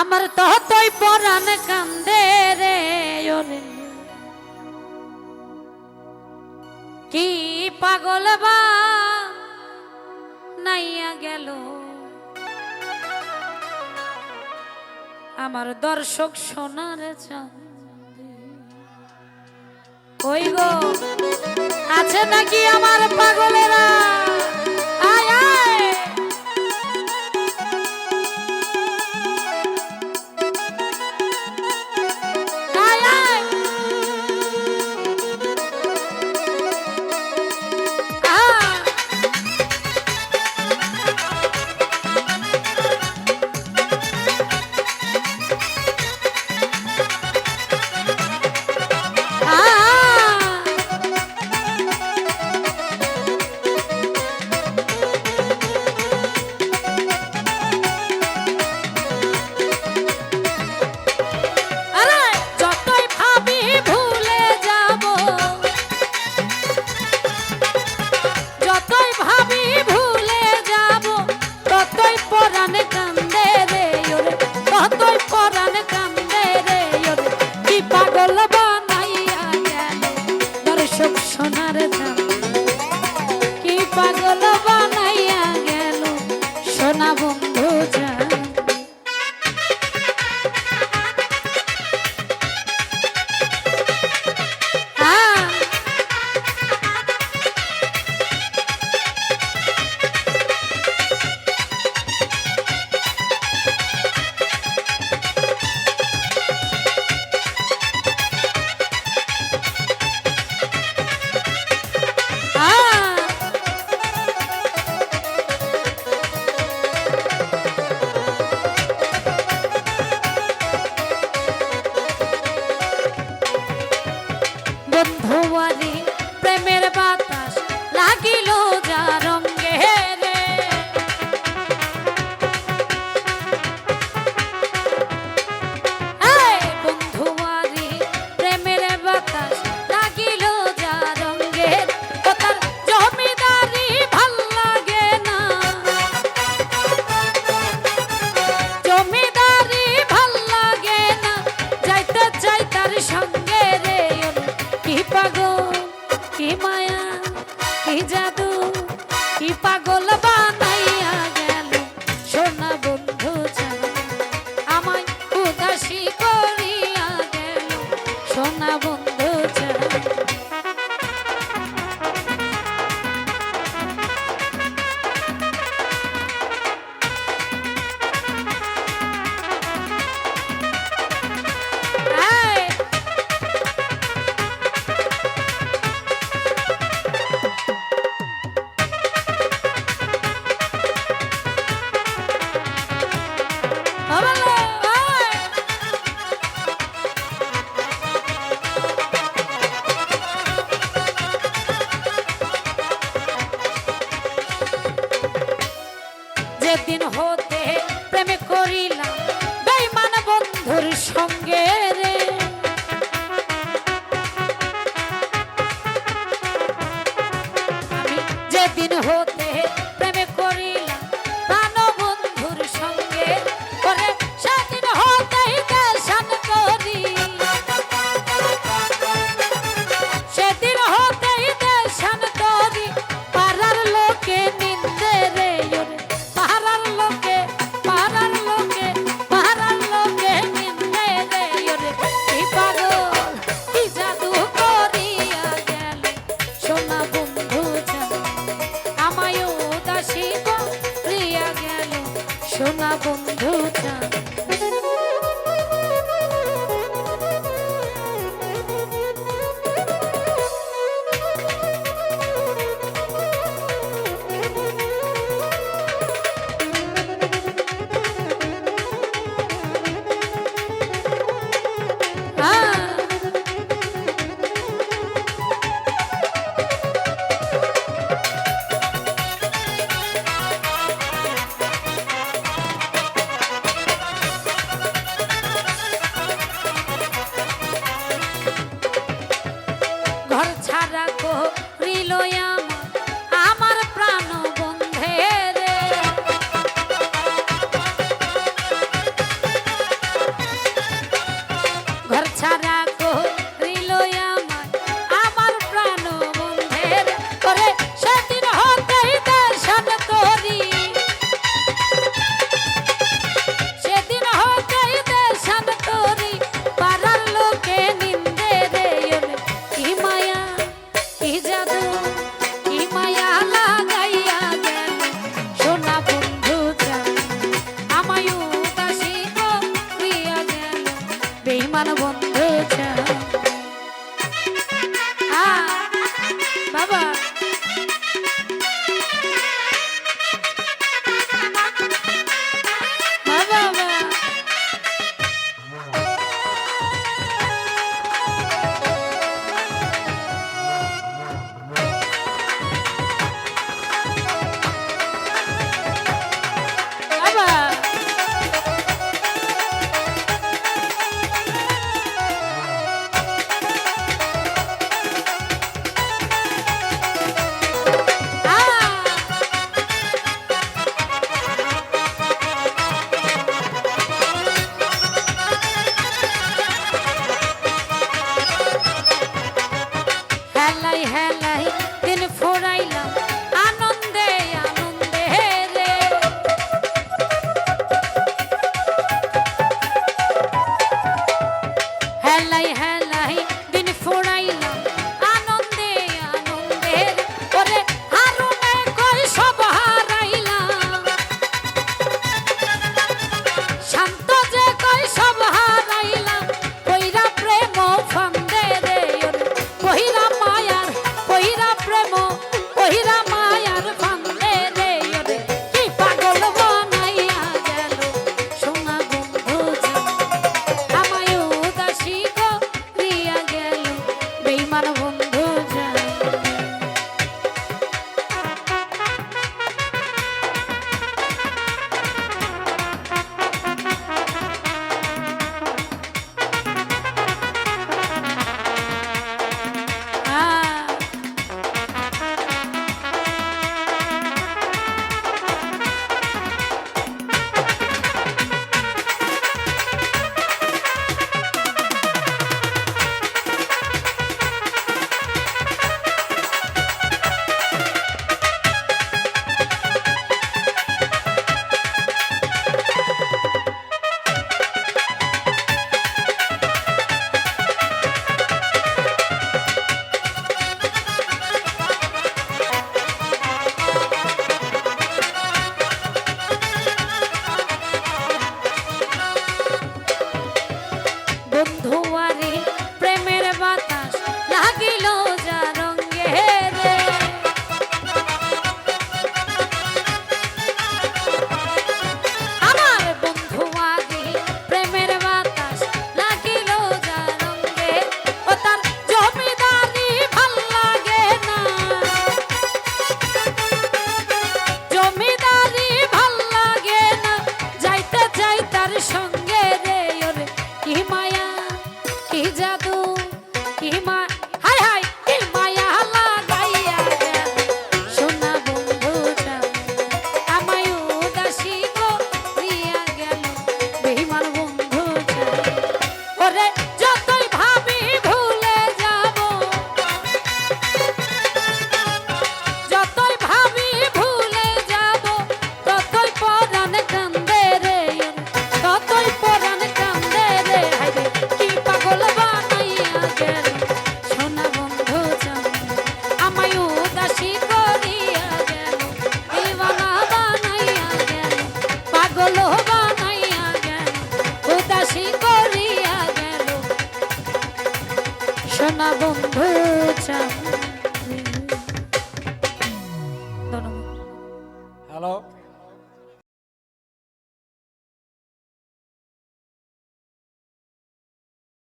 আমার ততই পরাণ কান্দে রে, ওরে। কি পাগল বা, নাইয়া গেল। আমার দর্শক সোনার ওই গো, আছে নাকি আমার পাগলেরা? কে জাদু আমার Oh, tada lay hands. গেল বন্ধু চাঁদ